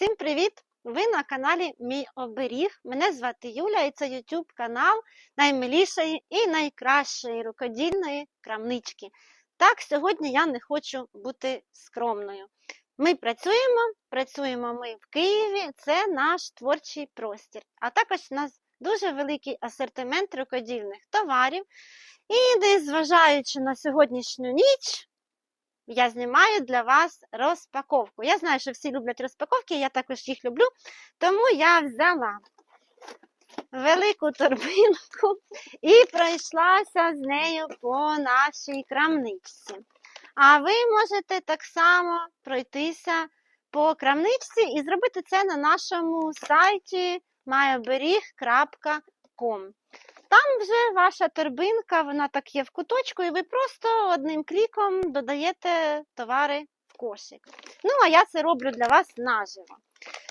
Всім привіт! Ви на каналі Мій Оберіг. Мене звати Юля і це YouTube канал наймилішої і найкращої рукодільної крамнички. Так, сьогодні я не хочу бути скромною. Ми працюємо, працюємо ми в Києві, це наш творчий простір. А також у нас дуже великий асортимент рукодільних товарів. І незважаючи на сьогоднішню ніч, я знімаю для вас розпаковку. Я знаю, що всі люблять розпаковки, я також їх люблю, тому я взяла велику торбинку і пройшлася з нею по нашій крамничці. А ви можете так само пройтися по крамничці і зробити це на нашому сайті myobеріг.com. Там вже ваша торбинка, вона так є в куточку, і ви просто одним кліком додаєте товари в кошик. Ну, а я це роблю для вас наживо.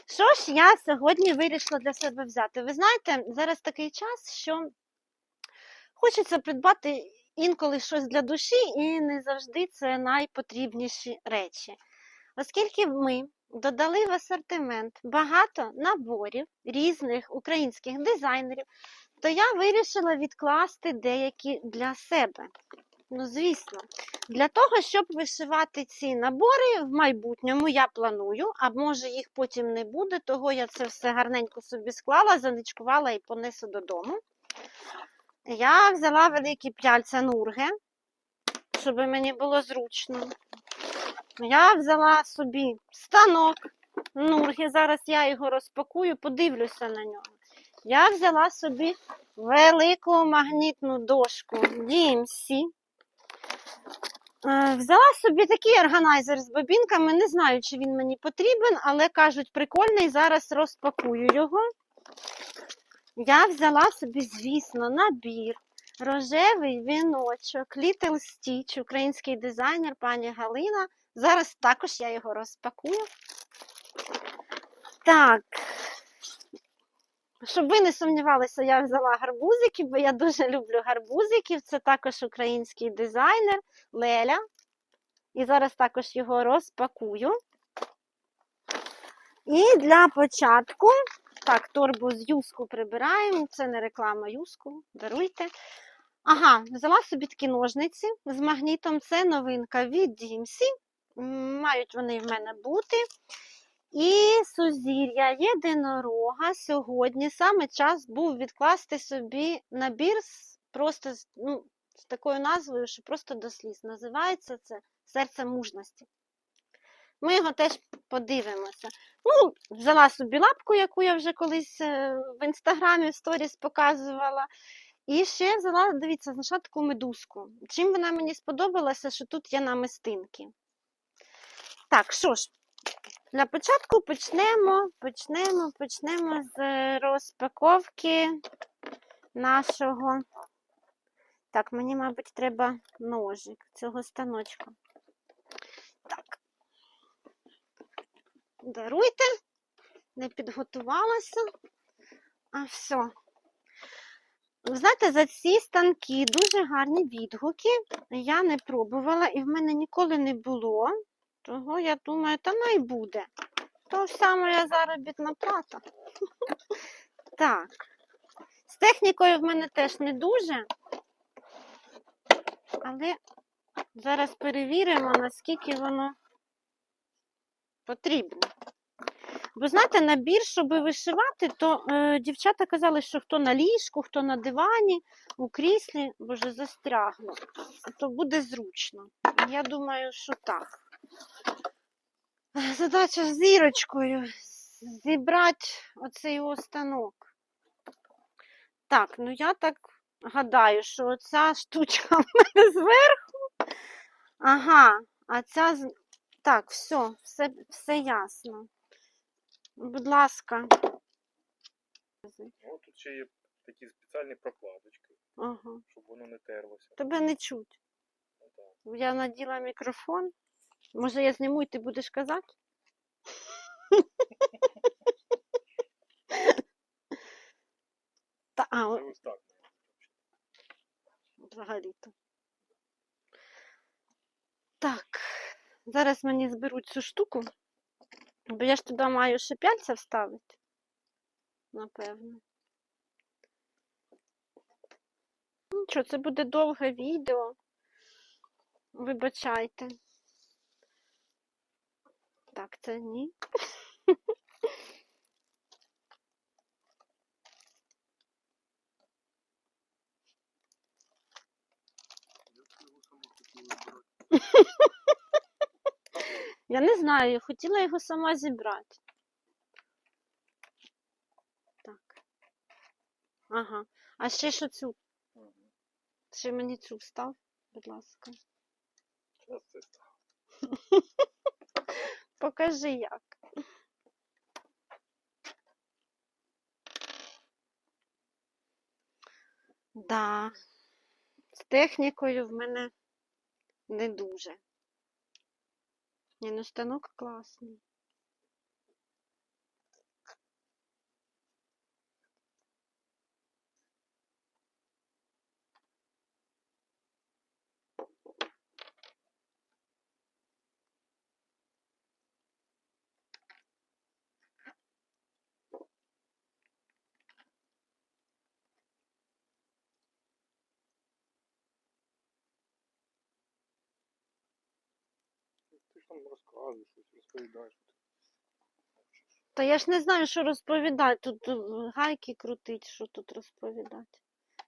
Що ж я сьогодні вирішила для себе взяти? Ви знаєте, зараз такий час, що хочеться придбати інколи щось для душі, і не завжди це найпотрібніші речі. Оскільки ми додали в асортимент багато наборів різних українських дизайнерів, то я вирішила відкласти деякі для себе. Ну, звісно, для того, щоб вишивати ці набори в майбутньому, я планую, а може їх потім не буде, того я це все гарненько собі склала, заничкувала і понесу додому. Я взяла великі п'яльця нурги, щоб мені було зручно. Я взяла собі станок нурги, зараз я його розпакую, подивлюся на нього. Я взяла собі велику магнітну дошку DMC. Е, Взяла собі такий органайзер з бобінками. Не знаю, чи він мені потрібен, але кажуть, прикольний. Зараз розпакую його. Я взяла собі, звісно, набір. Рожевий віночок, Little Stitch, український дизайнер пані Галина. Зараз також я його розпакую. Так, щоб ви не сумнівалися, я взяла гарбузики, бо я дуже люблю гарбузиків. Це також український дизайнер Леля. І зараз також його розпакую. І для початку, так, торбу з юску прибираємо. Це не реклама юску, даруйте. Ага, взяла собі такі ножниці з магнітом. Це новинка від DMC. Мають вони в мене бути. І сузір'я єдинорога сьогодні саме час був відкласти собі набір просто ну, з такою назвою, що просто до сліз. Називається це серце мужності. Ми його теж подивимося. Ну, взяла собі лапку, яку я вже колись е, в інстаграмі в сторіс показувала. І ще взяла, дивіться, знайшла таку медузку. Чим вона мені сподобалася, що тут є намистинки. Так, що ж, для початку почнемо, почнемо, почнемо з розпаковки нашого. Так, мені, мабуть, треба ножик цього станочка. Так. Даруйте, не підготувалася. А все. Знаєте, за ці станки дуже гарні відгуки. Я не пробувала і в мене ніколи не було. Того я думаю, та най буде. То вся моя заробітна плата. Так. З технікою в мене теж не дуже. Але зараз перевіримо, наскільки воно потрібно. Бо знаєте, набір, щоб вишивати, то е, дівчата казали, що хто на ліжку, хто на дивані, у кріслі, боже, застрягло, то буде зручно. Я думаю, що так. Задача з зірочкою зібрати оцей останок. Так, ну я так гадаю, що оця штучка в мене зверху. Ага, а ця. Так, все, все, все ясно. Будь ласка. Ну, тут ще є такі спеціальні прокладочки, Ага. щоб воно не терлося. Тебе не чуть. Ну, так. Я наділа мікрофон. Може, я зніму і ти будеш казати? Та, а, Це взагалі-то. Так, зараз мені зберуть цю штуку. Бо я ж туди маю ще пяльця вставити. Напевно. Ну, що, це буде довге відео. Вибачайте. Так, це ні. Я не знаю, я хотіла його сама зібрати. Так. Ага. А ще що цю? Ще мені цю встав, будь ласка. Зараз це стало. Покажи як. Да. З технікою в мене не дуже. Ні, ну станок класний. Там розказуєш, щось розповідаєш. Та я ж не знаю, що розповідати. Тут е, гайки крутить, що тут розповідати.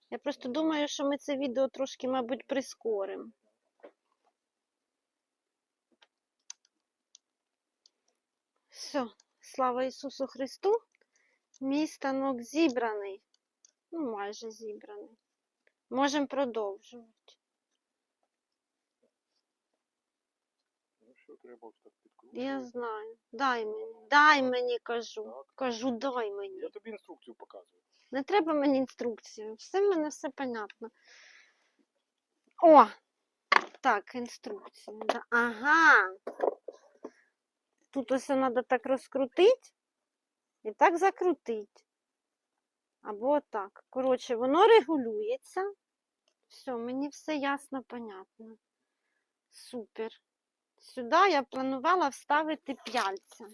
Я просто думаю, що ми це відео трошки, мабуть, прискоримо. Все, слава Ісусу Христу. Мій станок зібраний. Ну, майже зібраний. Можемо продовжувати. Ну що, треба ось так підкрутити. Я знаю. Дай мені, дай мені, кажу. Так. Кажу, дай мені. Я тобі інструкцію показую. Не треба мені інструкцію. Все в мене все понятно. О! Так, інструкція. да. Ага. Тут ось треба так розкрутити і так закрутити. Або так. Коротше, воно регулюється. Все, мені все ясно, понятно. Супер. Сюди я планувала вставити п'яльця.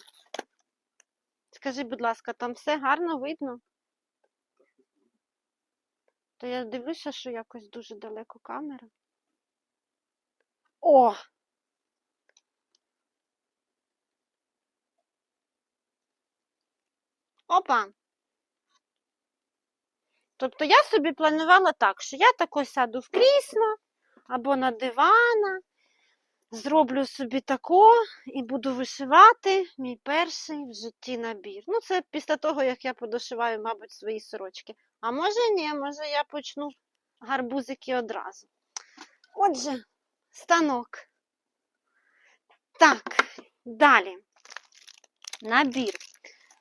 Скажи, будь ласка, там все гарно видно? То я дивлюся, що якось дуже далеко камера. О! Опа! Тобто я собі планувала так, що я тако сяду в крісло або на дивана, зроблю собі тако і буду вишивати мій перший в житті набір. Ну, це після того, як я подошиваю, мабуть, свої сорочки. А може ні, може я почну гарбузики одразу. Отже, станок. Так, далі. Набір.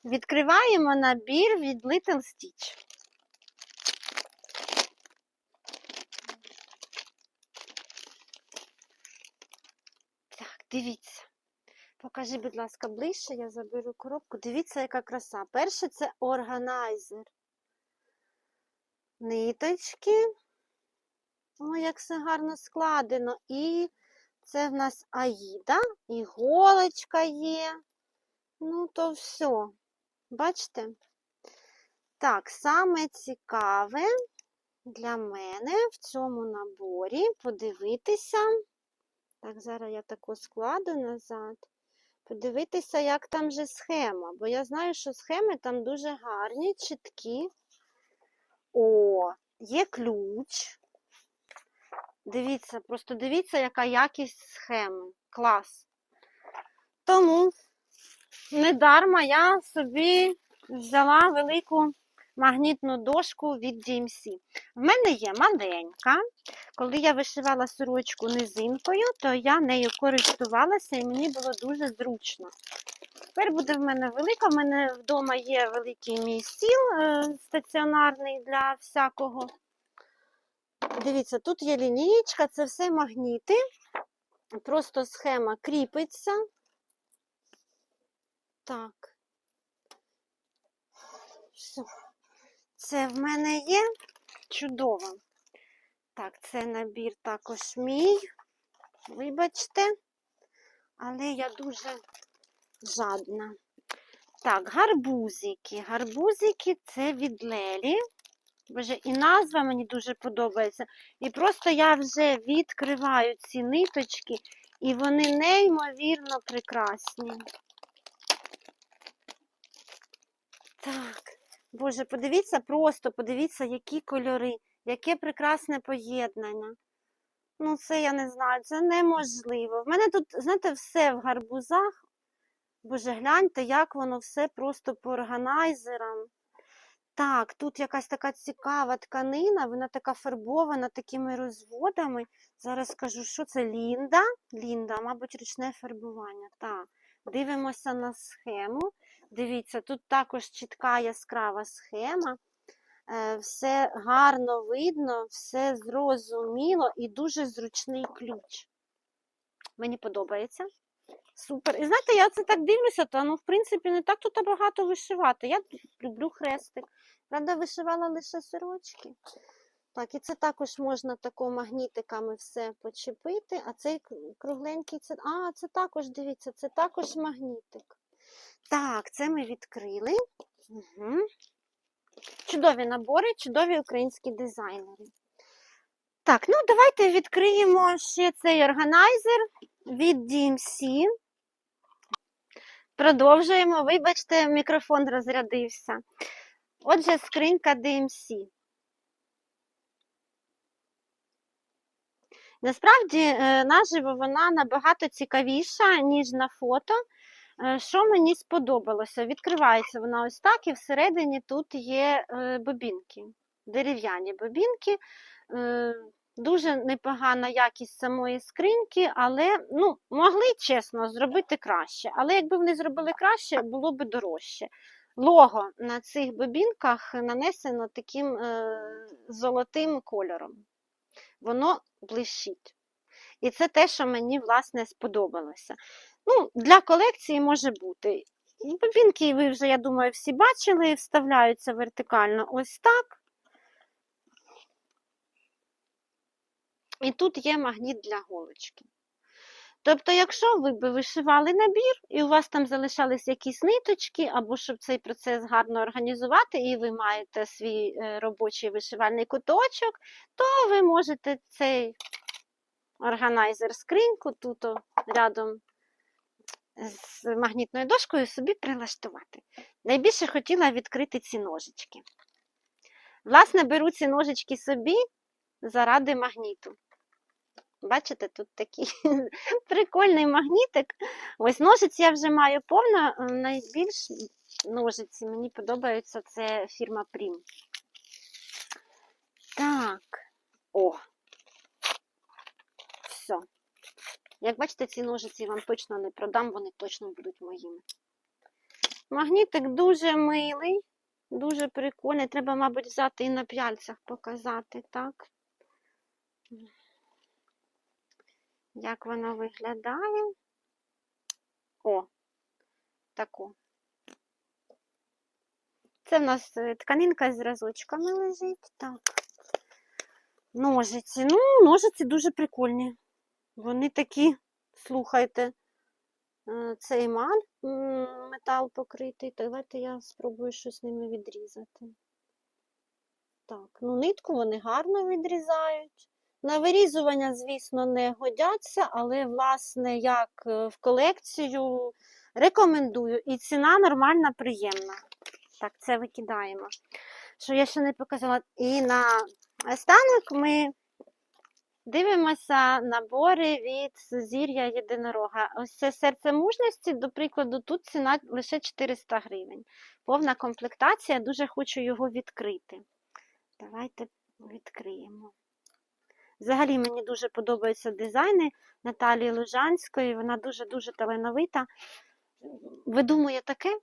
Відкриваємо набір від Little Stitch. Так, дивіться. Покажи, будь ласка, ближче, я заберу коробку. Дивіться, яка краса. Перше це органайзер. Ниточки. О, як все гарно складено. І це в нас Аїда, іголочка є. Ну, то все. Бачите? Так, саме цікаве для мене в цьому наборі подивитися. Так, зараз я таку складу назад. Подивитися, як там же схема. Бо я знаю, що схеми там дуже гарні, чіткі. О, є ключ. Дивіться, просто дивіться, яка якість схеми. Клас. Тому недарма я собі взяла велику магнітну дошку від DMC. В мене є маленька. Коли я вишивала сорочку низинкою, то я нею користувалася і мені було дуже зручно. Тепер буде в мене велика. В мене вдома є великий мій стіл е, стаціонарний для всякого. Дивіться, тут є лінієчка, це все магніти. Просто схема кріпиться. Так. Все. Це в мене є. Чудово. Так, це набір також мій. Вибачте. Але я дуже жадна. Так, гарбузики. Гарбузики це від Лелі. Боже, і назва мені дуже подобається. І просто я вже відкриваю ці ниточки, і вони неймовірно прекрасні. Так, Боже, подивіться просто, подивіться, які кольори, яке прекрасне поєднання. Ну, це я не знаю, це неможливо. В мене тут, знаєте, все в гарбузах. Боже, гляньте, як воно все просто по органайзерам. Так, тут якась така цікава тканина, вона така фарбована такими розводами. Зараз скажу, що це Лінда. Лінда, мабуть, ручне фарбування. Так, дивимося на схему. Дивіться, тут також чітка яскрава схема. Е, Все гарно видно, все зрозуміло і дуже зручний ключ. Мені подобається. Супер. І знаєте, я це так дивлюся, то ну, в принципі, не так тут багато вишивати. Я люблю хрестик. Правда, вишивала лише сорочки. Так, і це також можна тако магнітиками все почепити. А цей кругленький, це. А, це також, дивіться, це також магнітик. Так, це ми відкрили. Угу. Чудові набори, чудові українські дизайнери. Так, ну давайте відкриємо ще цей органайзер від DMC. Продовжуємо. Вибачте, мікрофон розрядився. Отже, скринька DMC. Насправді, е, наживо вона набагато цікавіша, ніж на фото. Е, Що мені сподобалося? Відкривається вона ось так, і всередині тут є е, бобінки, дерев'яні бобінки. Дуже непогана якість самої скриньки, але ну, могли чесно зробити краще. Але якби вони зробили краще, було б дорожче. Лого на цих бобінках нанесено таким е, золотим кольором. Воно блищить. І це те, що мені власне сподобалося. Ну, для колекції може бути. Бобінки ви вже, я думаю, всі бачили, вставляються вертикально ось так. І тут є магніт для голочки. Тобто, якщо ви вишивали набір, і у вас там залишались якісь ниточки, або щоб цей процес гарно організувати, і ви маєте свій е, робочий вишивальний куточок, то ви можете цей органайзер скриньку тут рядом з магнітною дошкою собі прилаштувати. Найбільше хотіла відкрити ці ножички. Власне, беру ці ножички собі заради магніту. Бачите, тут такий прикольний магнітик. Ось ножиць я вже маю повно. е, Найбільш ножиці мені подобаються це фірма Prim. Так. О. Все. Як бачите, ці ножиці я вам точно не продам, вони точно будуть моїми. Магнітик дуже милий, дуже прикольний. Треба, мабуть, взяти і на п'яльцях показати, так? Як воно виглядає? О, таку. Це в нас е, тканинка з зразочками лежить. Так. Ножиці. Ну, ножиці дуже прикольні. Вони такі, слухайте, е, це емаль, метал покритий. Давайте я спробую щось ними відрізати. Так, ну нитку вони гарно відрізають. На вирізування, звісно, не годяться, але, власне, як е, в колекцію рекомендую. І ціна нормальна, приємна. Так, це викидаємо. Що я ще не показала. І на останок ми дивимося набори від Сузір'я Єдинорога. Ось це серце мужності, до прикладу, тут ціна лише 400 гривень. Повна комплектація, дуже хочу його відкрити. Давайте відкриємо. Взагалі мені дуже подобаються дизайни Наталії Лужанської. Вона дуже-дуже талановита. Видумує таке.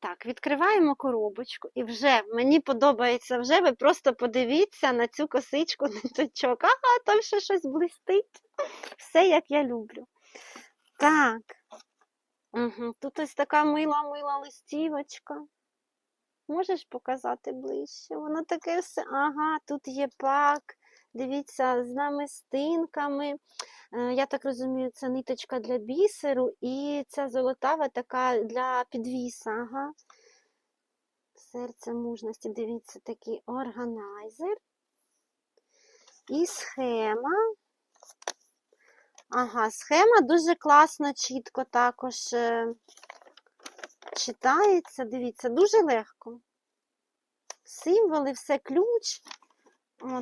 Так, відкриваємо коробочку. І вже мені подобається, вже ви просто подивіться на цю косичку ниточок. Ага, там ще щось блистить. Все, як я люблю. Так. Угу. Тут ось така мила-мила листівочка. Можеш показати ближче? Воно таке все. Ага, тут є пак. Дивіться, з намистинками. Е, Я так розумію, це ниточка для бісеру, і ця золотава така для підвіса. Ага. Серце мужності, дивіться, такий органайзер. І схема. Ага, схема дуже класно, чітко також е, читається. Дивіться, дуже легко. Символи, все ключ.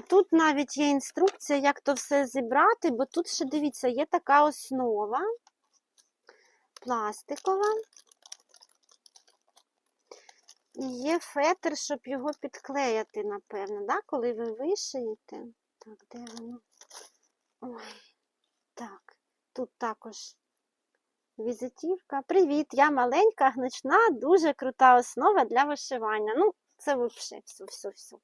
Тут навіть є інструкція, як то все зібрати, бо тут ще, дивіться, є така основа пластикова. І є фетр, щоб його підклеяти, напевно, да? коли ви вишиєте. Так, де воно? Ой, так, тут також візитівка. Привіт, я маленька, гнучна, дуже крута основа для вишивання. Ну, це взагалі все, все, все.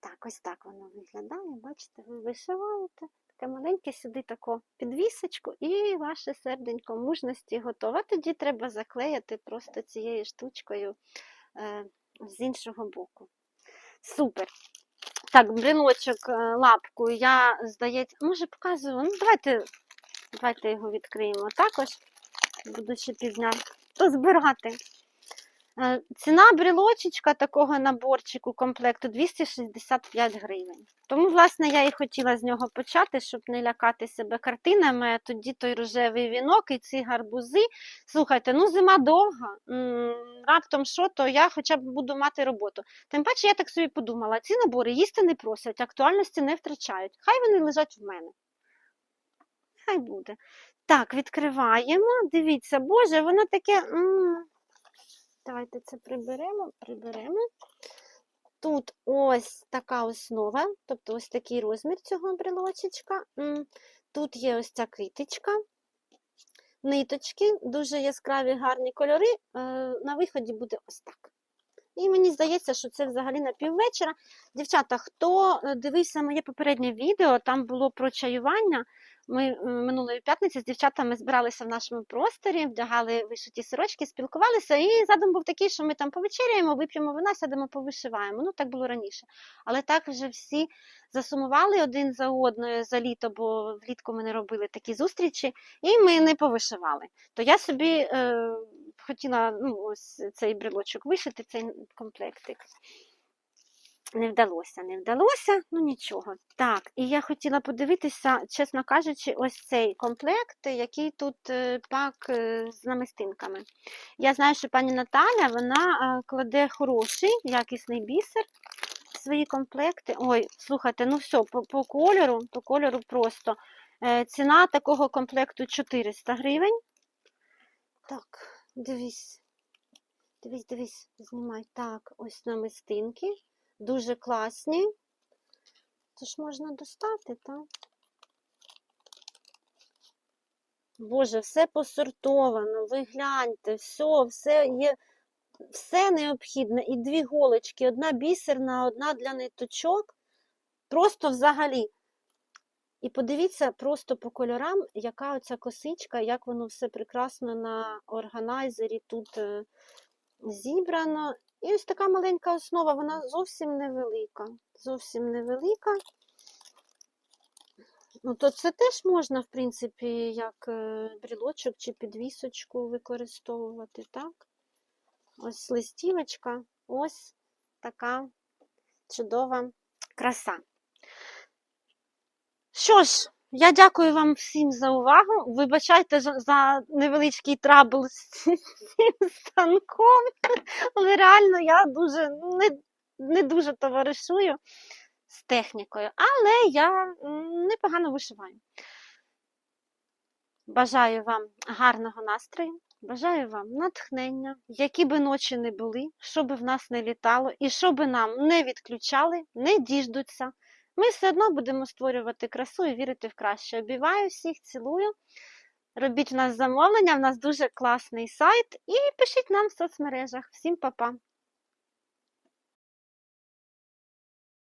Так, ось так воно виглядає. Бачите, ви вишиваєте. Таке маленьке сюди тако підвісочку, і ваше серденько мужності готове. Тоді треба заклеїти просто цією штучкою е, з іншого боку. Супер. Так, брелочок е, лапку я, здається, може показую. Ну, давайте, давайте його відкриємо також. Буду ще пізня розбирати. Е, Ціна брелочечка такого наборчику комплекту 265 гривень. Тому, власне, я і хотіла з нього почати, щоб не лякати себе картинами. а Тоді той рожевий вінок і ці гарбузи. Слухайте, ну зима довга. Раптом що, то я хоча б буду мати роботу. Тим паче, я так собі подумала, ці набори їсти не просять, актуальності не втрачають. Хай вони лежать в мене. Хай буде. Так, відкриваємо. Дивіться, Боже, воно таке. Давайте це приберемо, приберемо. Тут ось така основа, тобто ось такий розмір цього брелочечка. Тут є ось ця китичка, ниточки, дуже яскраві гарні кольори. Е, На виході буде ось так. І мені здається, що це взагалі на піввечора. Дівчата, хто е, дивився моє попереднє відео, там було про чаювання. Ми минулої п'ятниці з дівчатами збиралися в нашому просторі, вдягали вишиті сорочки, спілкувалися, і задум був такий, що ми там повечеряємо, вип'ємо вина, сядемо повишиваємо. Ну, так було раніше. Але так вже всі засумували один за одною за літо, бо влітку ми не робили такі зустрічі, і ми не повишивали. То я собі е, хотіла ну, ось цей брелочок вишити, цей комплектик. Не вдалося, не вдалося, ну нічого. Так, і я хотіла подивитися, чесно кажучи, ось цей комплект, який тут е, пак е, з намистинками. Я знаю, що пані Наталя вона е, кладе хороший, якісний бісер в свої комплекти. Ой, слухайте, ну все, по, по кольору, по кольору просто. Ціна такого комплекту 400 гривень. Так, дивись. Дивись, дивись, знімай. Так, ось намистинки. Дуже класні. Це ж можна достати, так? Боже, все посортовано, ви гляньте, все, все є, все необхідне. І дві голочки, одна бісерна, одна для ниточок. Просто взагалі. І подивіться просто по кольорам, яка оця косичка, як воно все прекрасно на органайзері тут е, зібрано. І ось така маленька основа, вона зовсім невелика. Зовсім невелика. Ну, то це теж можна, в принципі, як е, брілочок чи підвісочку використовувати, так? Ось листівочка, ось така чудова краса. Що ж, я дякую вам всім за увагу. Вибачайте за- невеличкий трабл з цим станком, але реально я дуже не, не дуже товаришую з технікою, але я непогано вишиваю. Бажаю вам гарного настрою, бажаю вам натхнення, які би ночі не були, що би в нас не літало, і що би нам не відключали, не діждуться. Ми все одно будемо створювати красу і вірити в краще. Обіваю всіх, цілую. Робіть в нас замовлення, в нас дуже класний сайт. І пишіть нам в соцмережах. Всім па-па!